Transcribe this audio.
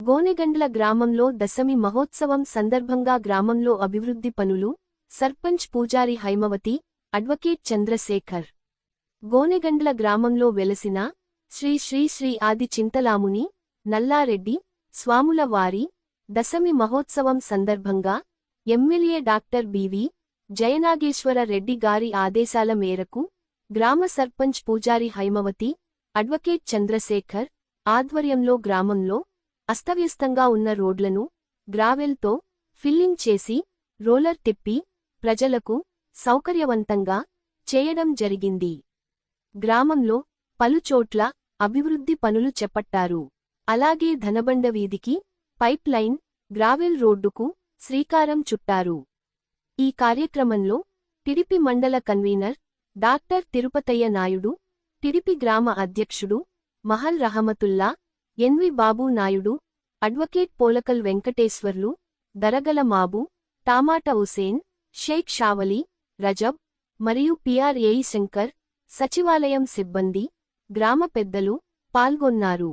గోనెగండ్ల గ్రామంలో దశమి మహోత్సవం సందర్భంగా గ్రామంలో అభివృద్ధి పనులు సర్పంచ్ పూజారి హైమవతి అడ్వకేట్ చంద్రశేఖర్. గోనెగండ్ల గ్రామంలో వెలసిన శ్రీ శ్రీ శ్రీ ఆది చింతలాముని నల్లారెడ్డి స్వాముల వారి దశమి మహోత్సవం సందర్భంగా MLA doctor B V Jayanageswara Reddy garu ఆదేశాల మేరకు గ్రామ సర్పంచ్ పూజారి హైమవతి అడ్వకేట్ చంద్రశేఖర్ ఆధ్వర్యంలో గ్రామంలో అస్తవ్యస్తంగా ఉన్న రోడ్లను గ్రావెల్తో ఫిల్లింగ్ చేసి రోలర్ తిప్పి ప్రజలకు సౌకర్యవంతంగా చేయడం జరిగింది. గ్రామంలో పలుచోట్ల అభివృద్ధి పనులు చేపట్టారు. అలాగే ధనబండ వీధికి పైప్ లైన్ గ్రావెల్ రోడ్డుకు శ్రీకారం చుట్టారు. ఈ కార్యక్రమంలో టిడిపి మండల convener doctor Tirupathaiah Naidu TDP గ్రామ అధ్యక్షుడు Mahal Rahamathulla N V Babu Naidu advocate Polakal Venkateswarlu Daragala Mabu tomato Hussain Sheikh Shavali Rajab మరియు P R A E Shankar సచివాలయం సిబ్బంది గ్రామ పెద్దలు పాల్గొన్నారు.